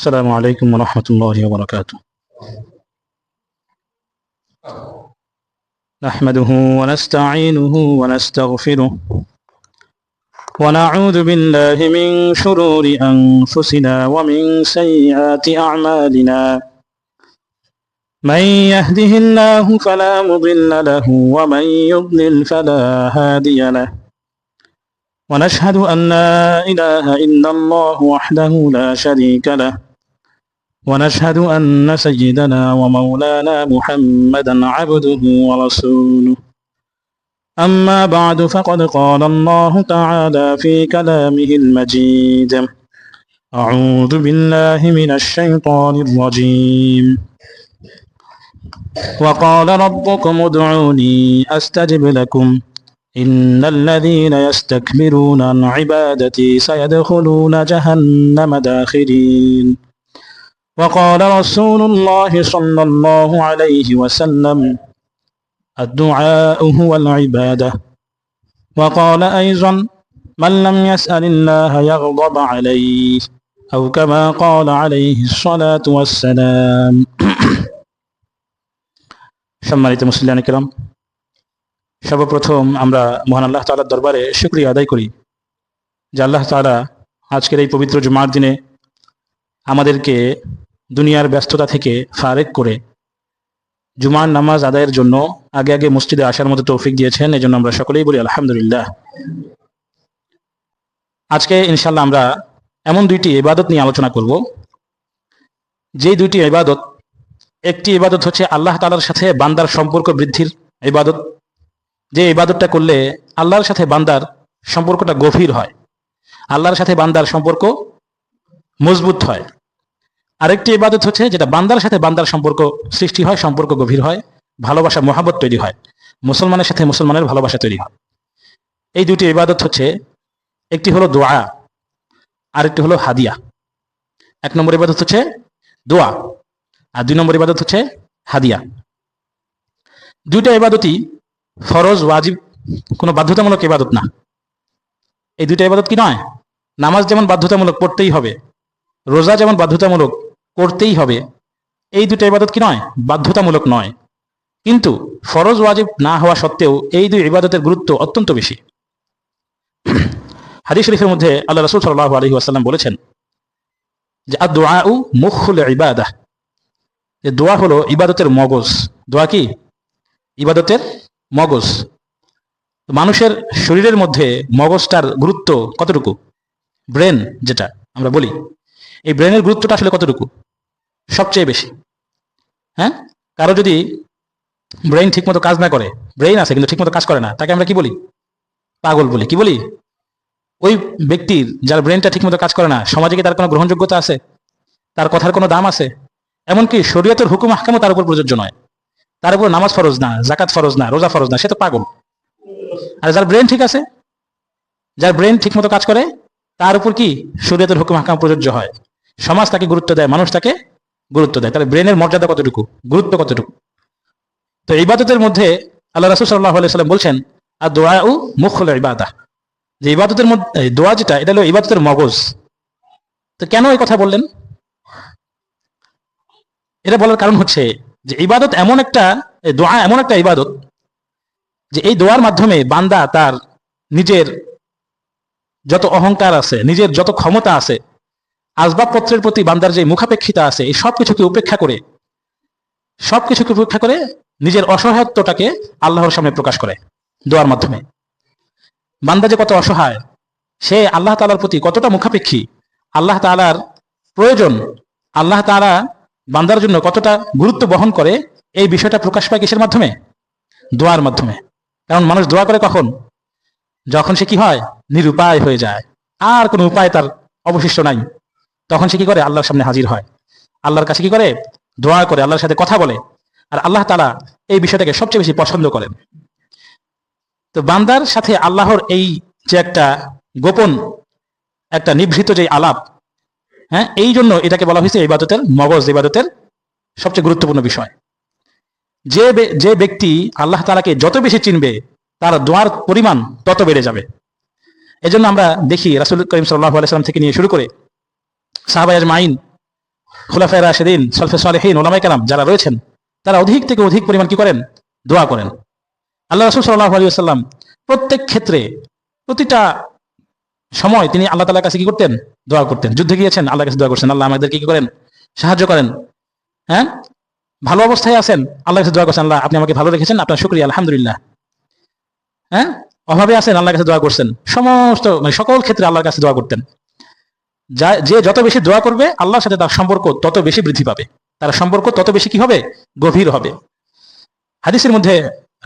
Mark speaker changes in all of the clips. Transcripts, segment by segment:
Speaker 1: السلام عليكم ورحمة الله وبركاته. نحمده ونستعينه ونستغفره ونعوذ بالله من شرور أنفسنا ومن سيئات أعمالنا. من يهده الله فلا مضل له ومن يضلل فلا هادي له. ونشهد أن لا إله إلا الله وحده لا شريك له. ونشهد أن سيدنا ومولانا محمدا عبده ورسوله. أما بعد فقد قال الله تعالى في كلامه المجيد أعوذ بالله من الشيطان الرجيم. وقال ربكم ادعوني أستجب لكم. إن الذين يستكبرون عن عبادتي سيدخلون جهنم داخرين. وقال رسول الله صلى الله عليه وسلم الدعاء هو العبادة وقال أيضا من لم يسأل الله يغضب عليه أو كما قال عليه الصلاة والسلام সম্মানিত মুসলিয়ান কিরাম সর্বপ্রথম আমরা মহান আল্লাহ তালার দরবারে শুক্রিয়া আদায় করি যে আল্লাহ তালা আজকের এই পবিত্র জুমার দিনে আমাদেরকে দুনিয়ার ব্যস্ততা থেকে ফারেক করে জুমার নামাজ আদায়ের জন্য আগে আগে মসজিদে আসার মতো তৌফিক দিয়েছেন এই জন্য আমরা সকলেই বলি আলহামদুলিল্লাহ। আজকে ইনশাল্লাহ আমরা এমন দুইটি ইবাদত নিয়ে আলোচনা করব। যে দুইটি ইবাদত, একটি ইবাদত হচ্ছে আল্লাহ তালার সাথে বান্দার সম্পর্ক বৃদ্ধির ইবাদত। যে ইবাদতটা করলে আল্লাহর সাথে বান্দার সম্পর্কটা গভীর হয়, আল্লাহর সাথে বান্দার সম্পর্ক মজবুত হয়। আরেকটি ইবাদত হচ্ছে যেটা বান্দার সাথে বান্দার সম্পর্ক সৃষ্টি হয়, সম্পর্ক গভীর হয়, ভালোবাসা মহাবত তৈরি হয়, মুসলমানের সাথে মুসলমানের ভালোবাসা তৈরি হয়। এই দুটি ইবাদত হচ্ছে, একটি হলো দোয়া, আরেকটি হলো হাদিয়া। এক নম্বর ইবাদত হচ্ছে দোয়া, আর দুই নম্বর ইবাদত হচ্ছে হাদিয়া। দুইটা ইবাদতই ফরজ, ওয়াজিব, কোনো বাধ্যতামূলক ইবাদত না। এই দুইটা ইবাদত কি নয়? নামাজ যেমন বাধ্যতামূলক পড়তেই হবে, রোজা যেমন বাধ্যতামূলক করতেই হবে। এই দুটো ইবাদত কি নয়? বাধ্যতামূলক নয়। কিন্তু ফরজ ওয়াজিব না হওয়া সত্ত্বেও এই দুই ইবাদতের গুরুত্ব অত্যন্ত বেশি। হাদিস শরীফের মধ্যে আল্লাহ রসুল সাল্লাহ আলহি আসাল্লাম বলেছেন যে আর দোয়া উ মুখুল ইবাদা। যে, দোয়া হলো ইবাদতের মগজ। দোয়া কি? ইবাদতের মগজ। মানুষের শরীরের মধ্যে মগজটার গুরুত্ব কতটুকু? ব্রেন যেটা, আমরা বলি। এই ব্রেনের গুরুত্বটা আসলে কতটুকু? সবচেয়ে বেশি। হ্যাঁ? কারও যদি ব্রেন ঠিকমতো কাজ না করে ব্রেন আছে কিন্তু ঠিকমতো কাজ করে না, তাকে আমরা কি বলি? পাগল বলি। কি বলি? ওই ব্যক্তির যার ব্রেনটা ঠিকমতো কাজ করে না, সমাজে কি তার কোনো গ্রহণযোগ্যতা আছে? তার কথার কোনো দাম আছে? এমনকি শরীয়তের হুকুম হাকামও তার উপর প্রযোজ্য নয়। তার উপর নামাজ ফরজ না জাকাত ফরজ না, রোজা ফরজ না, সে তো পাগল। আর যার ব্রেন ঠিক আছে, যার ব্রেন ঠিকমতো কাজ করে, তার উপর কি শরীয়তের হুকুম হাকাম প্রযোজ্য হয়? সমাজ তাকে গুরুত্ব দেয়, মানুষ তাকে গুরুত্ব দেয়। তাহলে ব্রেনের মর্যাদা কতটুকু? গুরুত্ব কতটুকু? তো ইবাদতের মধ্যে আল্লাহ রাসুল সাল্লাহ সাল্লাম বলছেন আর দোয়া ও মুখ হলো ইবাদা। যে ইবাদতের মধ্যে দোয়া যেটা, এটা হলো ইবাদতের মগজ। তো কেন এই কথা বললেন? এটা বলার কারণ হচ্ছে যে ইবাদত এমন একটা দোয়া এমন একটা ইবাদত যে এই দোয়ার মাধ্যমে বান্দা তার নিজের যত অহংকার আছে, নিজের যত ক্ষমতা আছে আসবাবপত্রের প্রতি বান্দার যে মুখাপেক্ষিতা আছে, এই সব কিছুকে উপেক্ষা করে সব কিছুকে উপেক্ষা করে নিজের অসহায়ত্বটাকে আল্লাহর সামনে প্রকাশ করে দোয়ার মাধ্যমে। বান্দা যে কত অসহায়, সে আল্লাহ তালার প্রতি কতটা মুখাপেক্ষী, আল্লাহ তালার প্রয়োজন, আল্লাহ তালা বান্দার জন্য কতটা গুরুত্ব বহন করে, এই বিষয়টা প্রকাশ পায় কিসের মাধ্যমে? দোয়ার মাধ্যমে। কারণ মানুষ দোয়া করে কখন? যখন সে কি হয়? নিরুপায় হয়ে যায়। আর কোনো উপায় তার অবশিষ্ট নাই। তখন সে কি করে? আল্লাহর সামনে হাজির হয়। আল্লাহর কাছে কি করে? দোয়া করে, আল্লাহর সাথে কথা বলে। আর আল্লাহ তালা এই বিষয়টাকে সবচেয়ে বেশি পছন্দ করেন। তো বান্দার সাথে আল্লাহর এই যে একটা গোপন, একটা নিভৃত যে আলাপ হ্যাঁ এই জন্য এটাকে বলা হয়েছে ইবাদতের মগজ, ইবাদতের সবচেয়ে গুরুত্বপূর্ণ বিষয়। যে যে ব্যক্তি আল্লাহ তালাকে যত বেশি চিনবে, তার দোয়ার পরিমাণ তত বেড়ে যাবে। এজন্য আমরা দেখি রাসুল করিম সাল্লাহ আলাইসালাম থেকে নিয়ে শুরু করে সাহাবাই মাইন খুলাফায় রাশেদিন, সলফে সালেহীন ওলামাই কালাম যারা রয়েছেন, তারা অধিক থেকে অধিক পরিমাণ কি করেন? দোয়া করেন। আল্লাহ রসুল সাল্লাহ আলী আসাল্লাম প্রত্যেক ক্ষেত্রে প্রতিটা সময় তিনি আল্লাহ তালার কাছে কি করতেন? দোয়া করতেন। যুদ্ধে গিয়েছেন আল্লাহ কাছে দোয়া করছেন। আল্লাহ আমাদেরকে কি করেন? সাহায্য করেন। হ্যাঁ? ভালো অবস্থায় আছেন আল্লাহ কাছে দোয়া করছেন। আল্লাহ, আপনি আমাকে ভালো রেখেছেন, আপনার শুক্রিয়া, আলহামদুলিল্লাহ। হ্যাঁ? অভাবে আছেন, আল্লাহর কাছে দোয়া করছেন। সমস্ত মানে সকল ক্ষেত্রে আল্লাহর কাছে দোয়া করতেন। যা, যে যত বেশি দোয়া করবে, আল্লাহর সাথে তার সম্পর্ক তত বেশি বৃদ্ধি পাবে। তার সম্পর্ক তত বেশি কি হবে? গভীর হবে। হাদিসের মধ্যে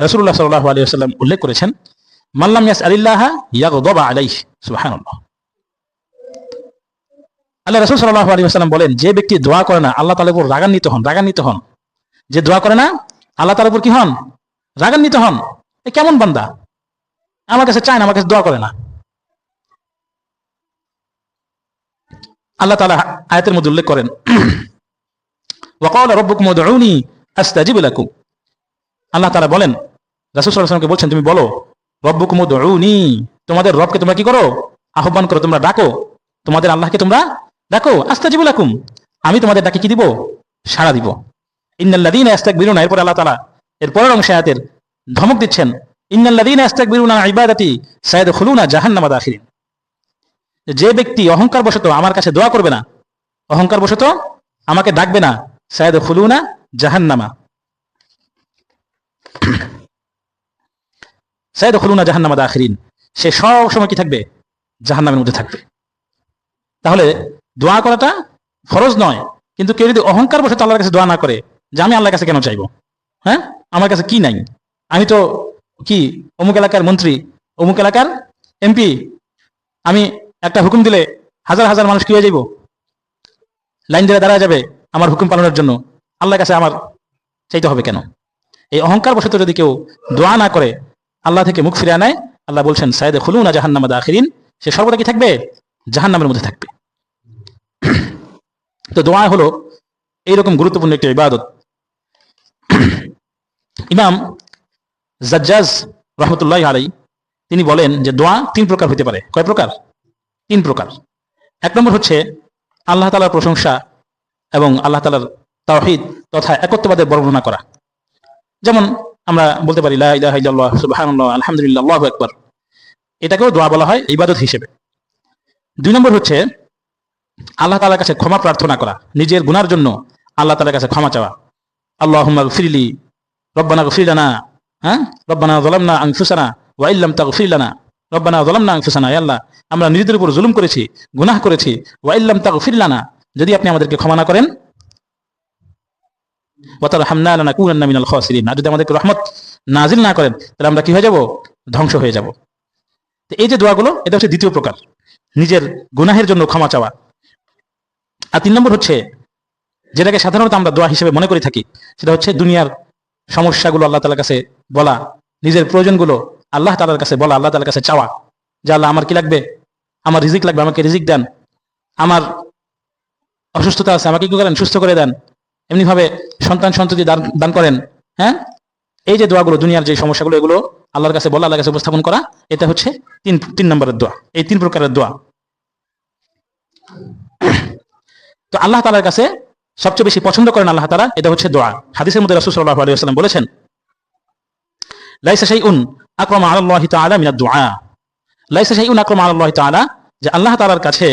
Speaker 1: রসুল্লাহ সাল্লাহ আলী আসাল্লাম উল্লেখ করেছেন মাল্লাম ইয়াস আলিল্লাহ ইয়াগদবা আলাইহ সুবহানাল্লাহ। আল্লাহ রসুল সাল্লাহ আলী আসাল্লাম বলেন, যে ব্যক্তি দোয়া করে না, আল্লাহ তালের উপর রাগান্বিত হন রাগান্বিত হন। যে দোয়া করে না, আল্লাহ তালের উপর কি হন? রাগান্বিত হন। এ কেমন বান্দা? আমার কাছে চায় না, আমার কাছে দোয়া করে না। আল্লাহ তালা আয়াতের মধ্যে উল্লেখ করেন ওয়াকাল রব্বুকুম উদউনি আস্তাজিব লাকুম। আল্লাহ তালা বলেন, রাসূল সাল্লাল্লাহু বলছেন, তুমি বলো, রব্বুকুম উদউনি, তোমাদের রবকে তোমরা কি করো? আহ্বান করো, তোমরা ডাকো। তোমাদের আল্লাহকে তোমরা ডাকো। আস্তাজিব লাকুম, আমি তোমাদের ডাকে কি দিব? সাড়া দিব। ইন্নাল্লাযীনা ইস্তাকবিরুনা এরপর আল্লাহ তাআলা এর পরের অংশে আয়াতের ধমক দিচ্ছেন, ইন্নাল্লাযীনা ইস্তাকবিরুনা আন ইবাদাতি সায়াদখুলুনা জাহান্নামা দাখিরিন। যে ব্যক্তি অহংকার বশত আমার কাছে দোয়া করবে না অহংকার বশত আমাকে ডাকবে না সায়দ খুলুনা জাহান্নামা। সায়দ খুলুনা জাহান্নামা দাখিরিন। সে সব সময় কি থাকবে? জাহান্নামের মধ্যে থাকবে। তাহলে দোয়া করাটা ফরজ নয়, কিন্তু কেউ যদি অহংকার বসে আল্লাহর কাছে দোয়া না করে যে আমি আল্লাহর কাছে কেন চাইব? হ্যাঁ? আমার কাছে কি নাই? আমি তো কি, অমুক এলাকার মন্ত্রী, অমুক এলাকার এমপি, আমি একটা হুকুম দিলে হাজার হাজার মানুষ কি হয়ে যাইব? লাইন ধরে দাঁড়া যাবে আমার হুকুম পালনের জন্য। আল্লাহর কাছে আমার চাইতে হবে কেন? এই অহংকার বশত যদি কেউ দোয়া না করে, আল্লাহ থেকে মুখ ফিরে নেয় আল্লাহ বলছেন সাইদে খুলুনা জাহান্নামা দাখিরিন। সে সর্বদা কি থাকবে? জাহান্নামের মধ্যে থাকবে। তো দোয়া হলো এইরকম গুরুত্বপূর্ণ একটি ইবাদত। ইমাম জাজ্জাজ রহমতুল্লাহ আলাই তিনি বলেন যে দোয়া তিন প্রকার হতে পারে। কয় প্রকার? তিন প্রকার। এক নম্বর হচ্ছে আল্লাহ তালার প্রশংসা এবং আল্লাহ তালার তাওহিদ তথা একত্ববাদের বর্ণনা করা। যেমন আমরা বলতে পারি, লা ইলাহা ইল্লাল্লাহ আলহামদুলিল্লাহ একবার এটাকেও দোয়া বলা হয় ইবাদত হিসেবে। দুই নম্বর হচ্ছে আল্লাহ তালার কাছে ক্ষমা প্রার্থনা করা, নিজের গুনার জন্য আল্লাহ তালার কাছে ক্ষমা চাওয়া। আল্লাহ ফিরলি রব্বানা গফিরানা হ্যাঁ? রব্বানা জলামনা আংফুসানা ওয়াইল্লাম তাগফির লানা। রব্বানা জলামনা আংফুসানা য়া আল্লাহ, আমরা নিজেদের উপর জুলুম করেছি, গুনাহ করেছি ওয়াইল্লাম তাগফির লানা, যদি আপনি আমাদেরকে ক্ষমা না করেন না এই যে এটা হচ্ছে দ্বিতীয় নিজের গুনাহের জন্য ক্ষমা চাওয়া। আর তিন নম্বর হচ্ছে, যেটাকে সাধারণত আমরা দোয়া হিসেবে মনে করে থাকি, সেটা হচ্ছে দুনিয়ার সমস্যাগুলো আল্লাহ কাছে বলা, নিজের প্রয়োজনগুলো আল্লাহ তালার কাছে বলা, আল্লাহ তালার কাছে চাওয়া যে আল্লাহ আমার কি লাগবে? আমার রিজিক লাগবে, আমাকে রিজিক দেন। আমার অসুস্থতা আছে, আমাকে কি করেন, সুস্থ করে দেন। এমনিভাবে সন্তান সন্ততি দান দান করেন হ্যাঁ? এই যে দোয়াগুলো, দুনিয়ার যে সমস্যাগুলো, এগুলো আল্লাহর কাছে বলা, আল্লাহর কাছে উপস্থাপন করা, এটা হচ্ছে তিন তিন নম্বরের দোয়া। এই তিন প্রকারের দোয়া। তো আল্লাহ তালার কাছে সবচেয়ে বেশি পছন্দ করেন আল্লাহ তালা এটা হচ্ছে দোয়া। হাদিসের মধ্যে রসুল সাল্লাহ আলী আসসালাম বলেছেন, লাইসা শাইউন আকরাম আল্লাহ তাআলা মিনাদ দুআ। লাইসা শাইউন আকরাম আল্লাহ তাআলা যে আল্লাহ তাআলার কাছে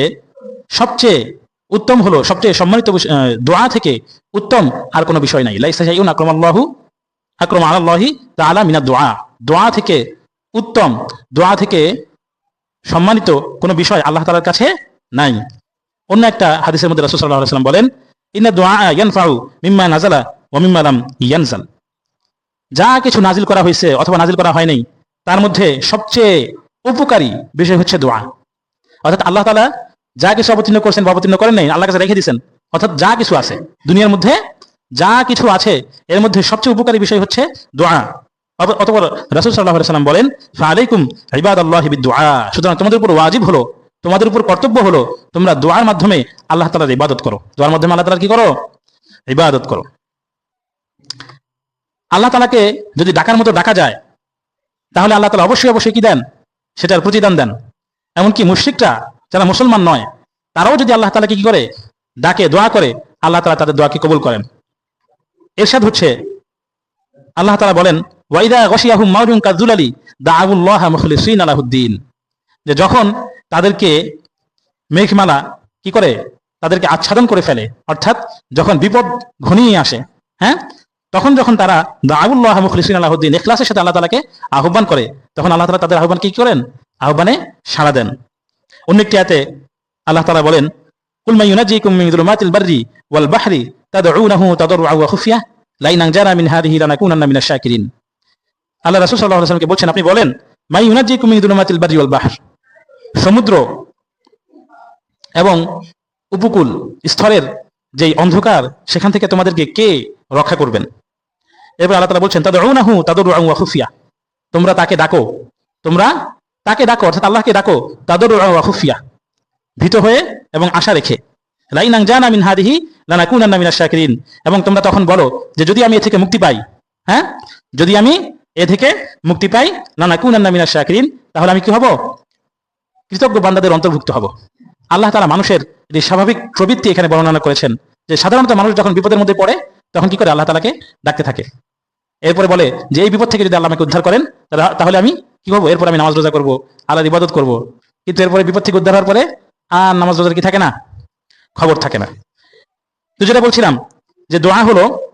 Speaker 1: সবচেয়ে উত্তম হলো, সবচেয়ে সম্মানিত দোয়া থেকে উত্তম আর কোনো বিষয় নাই। লাইসা শাইউন আকরাম আল্লাহ, আকরাম আল্লাহি তাআলা মিনাদ দুআ। দোয়া থেকে উত্তম দোয়া থেকে সম্মানিত কোনো বিষয় আল্লাহ তাআলার কাছে নাই। অন্য একটা হাদিসের মধ্যে রাসূল সাল্লাল্লাহু আলাইহি ওয়াসাল্লাম বলেন, ইন্না দুআ ইয়ানফাউ মিম্মা নাজালা ওয়া মিম্মা ইয়ানজাল। যা কিছু নাজিল করা হয়েছে অথবা নাজিল করা হয়নি, তার মধ্যে সবচেয়ে উপকারী বিষয় হচ্ছে দোয়া। অর্থাৎ আল্লাহ তালা যা কিছু অবতীর্ণ করছেন বা অবতীর্ণ করেন নাই আল্লাহ কাছে রেখে দিয়েছেন। অর্থাৎ যা কিছু আছে, দুনিয়ার মধ্যে যা কিছু আছে, এর মধ্যে সবচেয়ে উপকারী বিষয় হচ্ছে দোয়া। অত- অতঃপর রাসূল সাল্লাম বলেন ফালাইকুম ইবাদাল্লাহি বিদুআ সুতরাং তোমাদের উপর ওয়াজিব হলো, তোমাদের উপর কর্তব্য হলো তোমরা দোয়ার মাধ্যমে আল্লাহ তালার ইবাদত করো। দোয়ার মাধ্যমে আল্লাহ তাআলার কি করো? ইবাদত করো। আল্লাহ তালাকে যদি ডাকার মতো ডাকা যায়, তাহলে আল্লাহ তালা অবশ্যই অবশ্যই কি দেন? সেটার প্রতিদান দেন। এমনকি মুশ্রিকরা যারা মুসলমান নয়, তারাও যদি আল্লাহ তালাকে কি করে? ডাকে, দোয়া করে, আল্লাহ তালা তাদের দোয়াকে কবুল করেন। এরশাদ হচ্ছে, আল্লাহ তালা বলেন ওয়াইদা গসিয়াহুম মাউজুম কাজুলালি দা আবুল্লাহ মুখলিসিন আলাহুদ্দিন। যে যখন তাদেরকে মেঘমালা কি করে? তাদেরকে আচ্ছাদন করে ফেলে, অর্থাৎ যখন বিপদ ঘনিয়ে আসে হ্যাঁ? তখন যখন তারা দাউল্লাহ মুখলিসিন আলাহুদ্দিন এখলাসের সাথে আল্লাহ তালাকে আহ্বান করে, তখন আল্লাহ তালা তাদের আহ্বান কি করেন? আহ্বানে সাড়া দেন। অন্য একটি আয়াতে আল্লাহ তালা বলেন ওয়াল বাহরি খুফিয়া আল্লাহ বলছেন, আপনি বলেন ওয়াল সমুদ্র এবং উপকূল স্তরের যেই অন্ধকার, সেখান থেকে তোমাদেরকে কে রক্ষা করবেন? এবার আল্লাহ তালা বলছেন তাদের নাহু তাদের খুফিয়া। তোমরা তাকে ডাকো। তোমরা তাকে ডাকো, অর্থাৎ আল্লাহকে ডাকো তাদের খুফিয়া। ভীত হয়ে এবং আশা রেখে। লাইনাং জানা মিন হাদিহি লানাকুনান্না মিনাশ শাকিরিন। এবং তোমরা তখন বলো যে, যদি আমি এ থেকে মুক্তি পাই হ্যাঁ? যদি আমি এ থেকে মুক্তি পাই, লানাকুনান্না মিনাশ শাকিরিন, তাহলে আমি কি হব? কৃতজ্ঞ বান্দাদের অন্তর্ভুক্ত হব। আল্লাহ তারা মানুষের এই স্বাভাবিক প্রবৃত্তি এখানে বর্ণনা করেছেন যে, সাধারণত মানুষ যখন বিপদের মধ্যে পড়ে তখন কি করে আল্লাহ তালাকে ডাকতে থাকে? এরপরে বলে যে, এই বিপদ থেকে যদি আল্লাহ আমাকে উদ্ধার করেন, তাহলে- আমি কি করব? এরপর আমি নামাজ রোজা করব, আল্লাহর ইবাদত করব। কিন্তু এরপরে বিপদ থেকে উদ্ধার হওয়ার পরে আর নামাজ রোজার কি থাকে না? খবর থাকে না। তো যেটা বলছিলাম যে, দোয়া হলো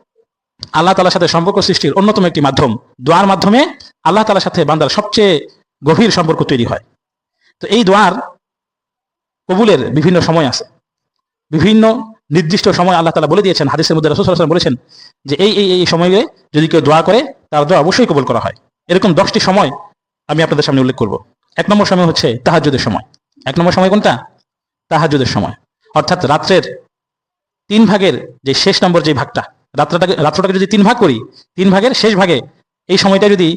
Speaker 1: আল্লাহ তালার সাথে সম্পর্ক সৃষ্টির অন্যতম একটি মাধ্যম। দোয়ার মাধ্যমে আল্লাহ তালার সাথে বান্দার সবচেয়ে গভীর সম্পর্ক তৈরি হয়। তো এই দোয়ার কবুলের বিভিন্ন সময় আছে। বিভিন্ন নির্দিষ্ট সময় আল্লাহ তালা বলে দিয়েছেন, হাদিসের মধ্যে রসুল সাল্লাল্লাহু আলাইহি বলেছেন যে এই এই এই সময়ে যদি কেউ দোয়া করে, তার দোয়া অবশ্যই কবুল করা হয়। এরকম দশটি সময় আমি আপনাদের সামনে উল্লেখ করব। এক নম্বর সময় হচ্ছে তাহাজ্জুদের সময়। এক নম্বর সময় কোনটা? তাহাজ্জুদের সময়। অর্থাৎ রাত্রের তিন ভাগের যে শেষ নম্বর যে ভাগটা, রাত্রটাকে রাত্রটাকে যদি তিন ভাগ করি, তিন ভাগের শেষ ভাগে এই সময়টা যদি,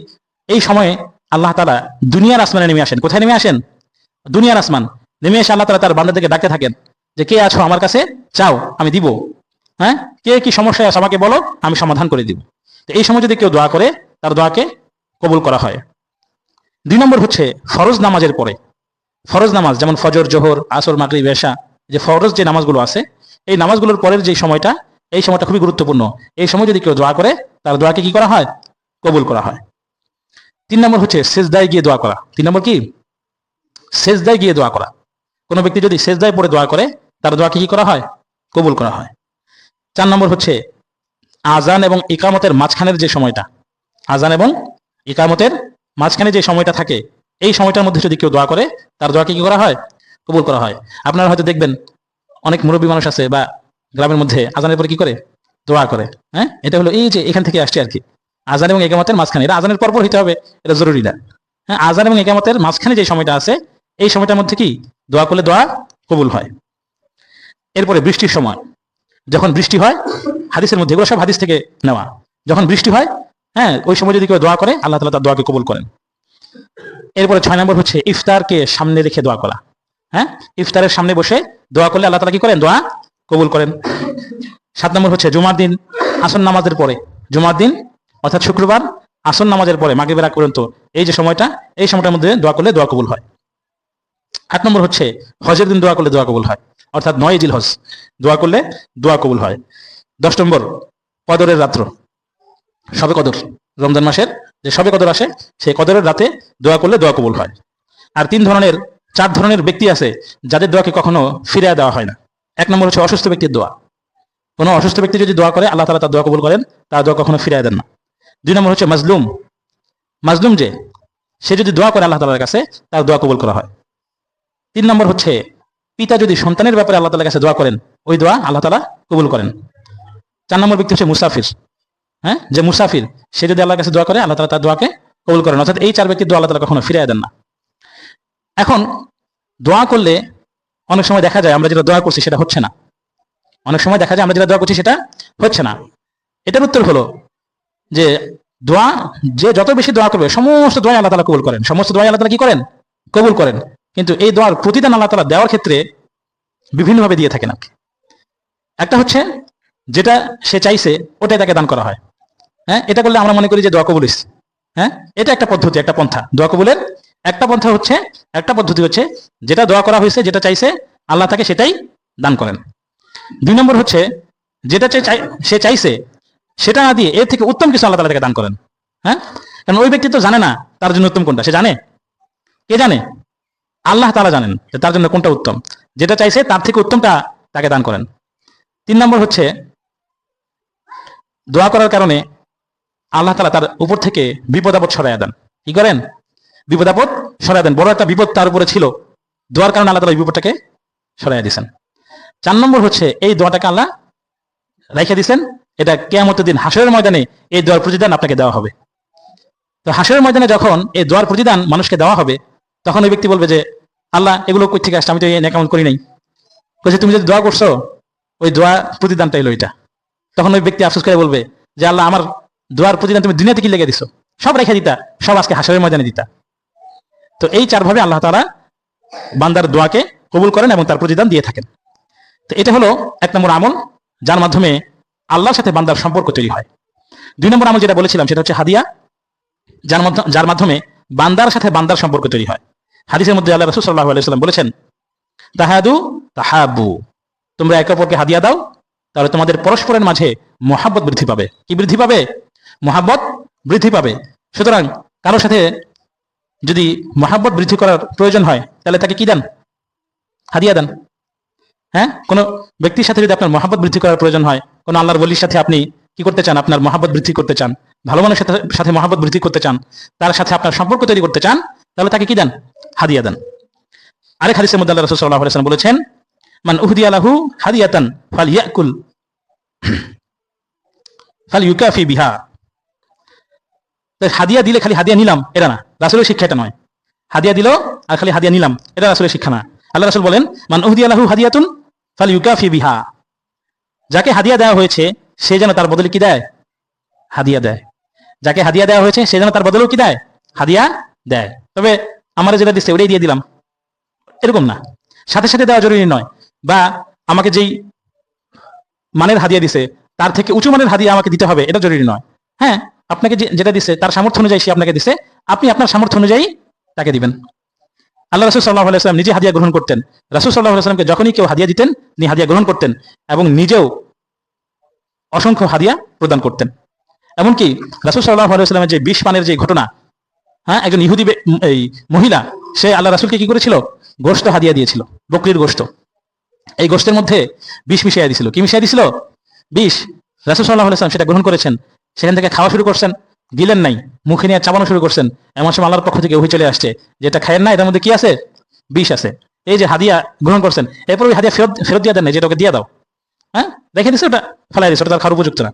Speaker 1: এই সময়ে আল্লাহ তালা দুনিয়ার আসমানে নেমে আসেন। কোথায় নেমে আসেন? দুনিয়ার আসমান। নেমে এসে আল্লাহ তালা তার বান্দাদেরকে ডাকতে থাকেন। যে কে আছো আমার কাছে? চাও, আমি দিব। হ্যাঁ? কে কি সমস্যায় আছে আমাকে বলো, আমি সমাধান করে দিব। তো এই সময় যদি কেউ দোয়া করে, তার দোয়াকে কবুল করা হয়। দুই নম্বর হচ্ছে ফরজ নামাজের পরে। ফরজ নামাজ, যেমন ফজর, জোহর, আসর, মাগরিব, এশা, যে ফরজ যে নামাজগুলো আছে, এই নামাজগুলোর পরের যে সময়টা, এই সময়টা খুবই গুরুত্বপূর্ণ। এই সময় যদি কেউ দোয়া করে, তার দোয়াকে কি করা হয়? কবুল করা হয়। তিন নম্বর হচ্ছে সেজদায় গিয়ে দোয়া করা। তিন নম্বর কি? সেজদায় গিয়ে দোয়া করা। কোনো ব্যক্তি যদি সেজদায় পড়ে দোয়া করে, তার দোয়াকে কি করা হয়? কবুল করা হয়। চার নম্বর হচ্ছে আজান এবং ইকামতের মাঝখানের যে সময়টা, আজান এবং ইকামতের মাঝখানে যে সময়টা থাকে, এই সময়টার মধ্যে যদি কেউ দোয়া করে, তার দোয়াকে কি করা হয়? কবুল করা হয়। আপনারা হয়তো দেখবেন অনেক মুরব্বী মানুষ আছে বা গ্রামের মধ্যে আজানের পরে কি করে? দোয়া করে হ্যাঁ? এটা হলো এই যে এখান থেকে আসছে আর কি। আজান এবং একামতের মাঝখানে, এটা আজানের পরপর হইতে হবে, এটা জরুরি না। হ্যাঁ আজান এবং একামতের মাঝখানে যে সময়টা আছে এই সময়টার মধ্যে কি দোয়া করলে দোয়া কবুল হয়? এরপরে বৃষ্টির সময়। যখন বৃষ্টি হয়, হাদিসের মধ্যে এগুলো সব হাদিস থেকে নেওয়া। যখন বৃষ্টি হয় হ্যাঁ ওই সময় যদি কেউ দোয়া করে, আল্লাহ তালা তার দোয়াকে কবুল করেন। এরপরে ছয় নম্বর হচ্ছে ইফতারকে সামনে রেখে দোয়া করা। হ্যাঁ ইফতারের সামনে বসে দোয়া করলে আল্লাহ তালা কি করেন? দোয়া কবুল করেন। সাত নম্বর হচ্ছে জুমার দিন আসন নামাজের পরে। জুমার দিন, অর্থাৎ শুক্রবার আসন নামাজের পরে, মাগরিবের আগ পর্যন্ত। এই যে সময়টা, এই সময়টার মধ্যে দোয়া করলে দোয়া কবুল হয়। আট নম্বর হচ্ছে, হজের দিন দোয়া করলে দোয়া কবুল হয়। অর্থাৎ নয় জিল হজ, দোয়া করলে দোয়া কবুল হয়। দশ নম্বর, কদরের রাত্র। সবে কদর, রমজান মাসের যে সবে কদর আসে, সেই কদরের রাতে দোয়া করলে দোয়া কবুল হয়। আর তিন ধরনের, চার ধরনের ব্যক্তি আছে, যাদের দোয়াকে কখনো ফিরিয়ে দেওয়া হয় না। এক নম্বর হচ্ছে অসুস্থ ব্যক্তির দোয়া। কোনো অসুস্থ ব্যক্তি যদি দোয়া করে, আল্লাহ তালা তার দোয়া কবুল করেন, তার দোয়া কখনো ফিরিয়ে দেন না। দুই নম্বর হচ্ছে মাজলুম। মাজলুম যে, সে যদি দোয়া করে আল্লাহ তালার কাছে, তার দোয়া কবুল করা হয়। তিন নম্বর হচ্ছে, পিতা যদি সন্তানের ব্যাপারে আল্লাহ তালার কাছে দোয়া করেন, ওই দোয়া আল্লাহ তালা কবুল করেন। চার নম্বর ব্যক্তি হচ্ছে মুসাফির। হ্যাঁ? যে মুসাফির, সে যদি আল্লাহর কাছে দোয়া করে, আল্লাহ তালা তার দোয়াকে কবুল করেন। অর্থাৎ এই চার ব্যক্তির দোয়া আল্লাহ তালা কখনো ফিরিয়ে দেন না। এখন, দোয়া করলে অনেক সময় দেখা যায় আমরা যেটা দোয়া করছি সেটা হচ্ছে না। অনেক সময় দেখা যায় আমরা যেটা দোয়া করছি সেটা হচ্ছে না। এটার উত্তর হলো যে, দোয়া, যে যত বেশি দোয়া করবে, সমস্ত দোয়া আল্লাহ তালা কবুল করেন। সমস্ত দোয়া আল্লাহ তালা কি করেন? কবুল করেন। কিন্তু এই দোয়ার প্রতিদান আল্লাহ তালা দেওয়ার ক্ষেত্রে বিভিন্নভাবে দিয়ে থাকেন আর একটা হচ্ছে যেটা সে চাইছে, ওটাই তাকে দান করা হয়। হ্যাঁ এটা করলে আমরা মনে করি যে দোয়া কবুল হইছে। হ্যাঁ এটা একটা পদ্ধতি, একটা পন্থা। দোয়া কবুলের একটা পন্থা হচ্ছে, একটা পদ্ধতি হচ্ছে যেটা দোয়া করা হয়েছে যেটা চাইছে, আল্লাহ তাকে সেটাই দান করেন। দুই নম্বর হচ্ছে যেটা সে চাইছে, সেটা না দিয়ে এর থেকে উত্তম কিছু আল্লাহ তালা তাকে দান করেন। হ্যাঁ কারণ ওই ব্যক্তি তো জানে না তার জন্য উত্তম কোনটা, সে জানে। কে জানে? আল্লাহ তালা জানেন যে তার জন্য কোনটা উত্তম। যেটা চাইছে তার থেকে উত্তমটা তাকে দান করেন। তিন নম্বর হচ্ছে, দোয়া করার কারণে আল্লাহ তালা তার উপর থেকে বিপদ আপদ সরাইয়া দেন। কি করেন? বিপদ আপদ সরাইয়া দেন। বড় একটা বিপদ তার উপরে ছিল। দোয়ার কারণে আল্লাহ তালা বিপদটাকে সরাইয়া দিয়েছেন। চার নম্বর হচ্ছে, এই দোয়াটাকে আল্লাহ রেখে দিয়েছেন। এটা কেয়ামতের দিন হাসরের ময়দানে এই দোয়ার প্রতিদান আপনাকে দেওয়া হবে। তো হাসরের ময়দানে যখন এই দোয়ার প্রতিদান মানুষকে দেওয়া হবে তখন ওই ব্যক্তি বলবে যে, আল্লাহ, এগুলো কই থেকে আসছে? আমি তো এই নেকামল করি নাই। বলছে, তুমি যদি দোয়া করছ, ওই দোয়া প্রতিদানটা এলো এটা। তখন ওই ব্যক্তি আফসোস করে বলবে যে, আল্লাহ, আমার দোয়ার প্রতিদান তুমি দুনিয়াতে কি লেগে দিছো? সব রেখে দিতা, সব আজকে হাসরের ময়দানে দিতা। তো এই চারভাবে আল্লাহ তারা বান্দার দোয়াকে কবুল করেন এবং তার প্রতিদান দিয়ে থাকেন। তো এটা হলো এক নম্বর আমল, যার মাধ্যমে আল্লাহর সাথে বান্দার সম্পর্ক তৈরি হয়। দুই নম্বর আমল যেটা বলেছিলাম, সেটা হচ্ছে হাদিয়া, যার মাধ্যমে যার মাধ্যমে বান্দার সাথে বান্দার সম্পর্ক তৈরি হয়। হাদিসের মধ্যে আল্লাহ রসুল সাল্লাহ আলাইসাল্লাম বলেছেন, তাহাদু তাহাবু তোমরা একে অপরকে হাদিয়া দাও, তাহলে তোমাদের পরস্পরের মাঝে মহাব্বত বৃদ্ধি পাবে। কি বৃদ্ধি পাবে? মহাব্বত বৃদ্ধি পাবে। সুতরাং কারোর সাথে যদি মহাব্বত বৃদ্ধি করার প্রয়োজন হয়, তাহলে তাকে কি দেন? হাদিয়া দেন। হ্যাঁ? কোনো ব্যক্তির সাথে যদি আপনার মহাব্বত বৃদ্ধি করার প্রয়োজন হয়, কোনো আল্লাহর বলির সাথে আপনি কি করতে চান? আপনার মহাব্বত বৃদ্ধি করতে চান? ভালো মানুষের সাথে মহাব্বত বৃদ্ধি করতে চান? তার সাথে আপনার সম্পর্ক তৈরি করতে চান? তাহলে তাকে কি দেন? হাদিয়া দেন। আরেক হাদিসের মধ্যে আল্লাহ রসুল সাল্লাহ আলাইহি সাল্লাম বলেছেন, মান উহদি আলাহু হাদিয়াতান ফাল ইয়াকুল ফাল ইউকাফি বিহা হাদিয়া দিলে খালি হাদিয়া নিলাম, এটা না। রাসুলের শিক্ষা এটা নয়। হাদিয়া দিল আর খালি হাদিয়া নিলাম, এটা রাসুলের শিক্ষা না। আল্লাহ রাসুল বলেন, মান উহদি আলাহু হাদিয়াতুন ফাল ইউকাফি বিহা। যাকে হাদিয়া দেওয়া হয়েছে সে যেন তার বদলে কি দেয়? হাদিয়া দেয়। যাকে হাদিয়া দেওয়া হয়েছে, সে যেন তার বদলেও কি দেয়? হাদিয়া দেয়। তবে আমার যেটা দিচ্ছে, ওটাই দিয়ে দিলাম। এরকম না। সাথে সাথে দেওয়া জরুরি নয়। বা আমাকে যেই মানের হাদিয়া দিছে, তার থেকে উঁচু মানের হাদিয়া আমাকে দিতে হবে, এটা জরুরি নয়। হ্যাঁ আপনাকে যেটা দিছে, তার সামর্থ্য অনুযায়ী সে আপনাকে দিছে, আপনি আপনার সামর্থ্য অনুযায়ী তাকে দিবেন। আল্লাহ রসুল সাল্লাহ আলাইসলাম নিজে হাদিয়া গ্রহণ করতেন। রাসুল সাল্লাহ আলাইসলামকে যখনই কেউ হাদিয়া দিতেন, তিনি হাদিয়া গ্রহণ করতেন এবং নিজেও অসংখ্য হাদিয়া প্রদান করতেন। এমনকি রাসুল সাল্লাহ আলাইসলামের যে বিষ পানের যে ঘটনা হ্যাঁ একজন ইহুদি এই মহিলা, সে আল্লাহ রাসুলকে কি করেছিল? গোস্ত হাদিয়া দিয়েছিল, বকরির গোস্ত এই গোস্তের মধ্যে বিষ মিশিয়ে দিয়েছিল। কি মিশিয়ে দিয়েছিল? বিষ। রাসুল সাল্লাহ সেটা গ্রহণ করেছেন, সেখান থেকে খাওয়া শুরু করছেন দিলেন নাই, মুখে নিয়ে চাবানো শুরু করছেন। এমন সময় আল্লাহর পক্ষ থেকে অভি চলে আসছে যেটা খায়েন না এটার মধ্যে কি আছে? বিষ আছে। এই যে হাদিয়া গ্রহণ করছেন, এরপর ওই হাদিয়া ফেরত ফেরত দিয়ে দেন না যেটা ওকে দিয়ে দাও। হ্যাঁ? দেখে দিছে ওটা ফেলাই দিছে, ওটা তার উপযুক্ত না।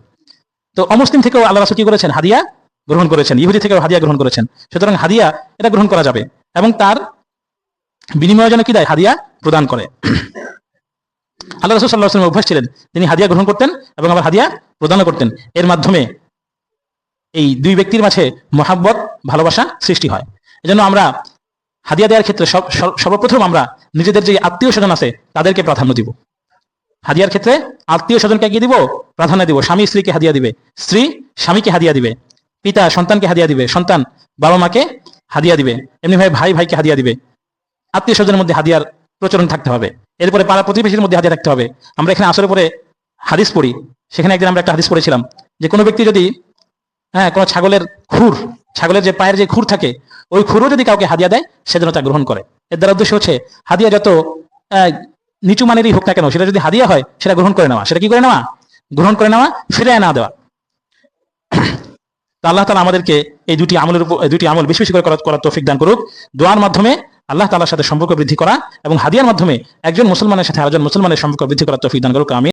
Speaker 1: তো অমুসলিম থেকেও আল্লাহ রাসুল কি করেছেন? হাদিয়া গ্রহণ করেছেন, ইহুদি থেকেও হাদিয়া গ্রহণ করেছেন। সুতরাং হাদিয়া, এটা গ্রহণ করা যাবে। এবং তার বিনিময়ের যেন কি দেয়? হাদিয়া প্রদান করে। আল্লাহ রসুল সাল্লাহ অভ্যাস ছিলেন, তিনি হাদিয়া গ্রহণ করতেন এবং আবার হাদিয়া প্রদানও করতেন। এর মাধ্যমে এই দুই ব্যক্তির মাঝে মহাব্বত, ভালোবাসা সৃষ্টি হয়। এজন্য আমরা হাদিয়া দেওয়ার ক্ষেত্রে সর্বপ্রথম আমরা নিজেদের যে আত্মীয় স্বজন আছে, তাদেরকে প্রাধান্য দিব। হাদিয়ার ক্ষেত্রে আত্মীয় স্বজনকে কি দিব, প্রাধান্য দিব, স্বামী স্ত্রীকে হাদিয়া দিবে, স্ত্রী স্বামীকে হাদিয়া দিবে, পিতা সন্তানকে হাদিয়া দিবে, সন্তান বাবা মাকে হাদিয়া দিবে, এমনি ভাবে ভাই ভাইকে হাদিয়া দিবে। আত্মীয় স্বজনের মধ্যে হাদিয়ার প্রচলন থাকতে হবে। এরপরে পাড়া প্রতিবেশীর মধ্যে হাদিয়া থাকতে হবে। আমরা এখানে আসলে পরে হাদিস পড়ি। সেখানে একদিন আমরা একটা হাদিস পড়েছিলাম যে কোনো ব্যক্তি যদি হ্যাঁ কোনো ছাগলের খুর, ছাগলের যে পায়ের যে খুর থাকে, ওই খুরও যদি কাউকে হাদিয়া দেয়, সে যেন তা গ্রহণ করে। এর দ্বারা উদ্দেশ্য হচ্ছে, হাদিয়া যত নিচু মানেরই হোক না কেন, সেটা যদি হাদিয়া হয়, সেটা গ্রহণ করে নেওয়া, সেটা কি করে নেওয়া? গ্রহণ করে নেওয়া ফিরে না দেওয়া। আল্লাহ তালা আমাদেরকে এই দুটি আমলের উপর এই দুটি আমল বেশি বেশি করে করার তৌফিক দান করুক। দোয়ার মাধ্যমে আল্লাহ তালার সাথে সম্পর্ক বৃদ্ধি করা এবং হাদিয়ার মাধ্যমে একজন মুসলমানের সাথে আরেকজন মুসলমানের সম্পর্ক বৃদ্ধি করার তৌফিক দান করুক। আমি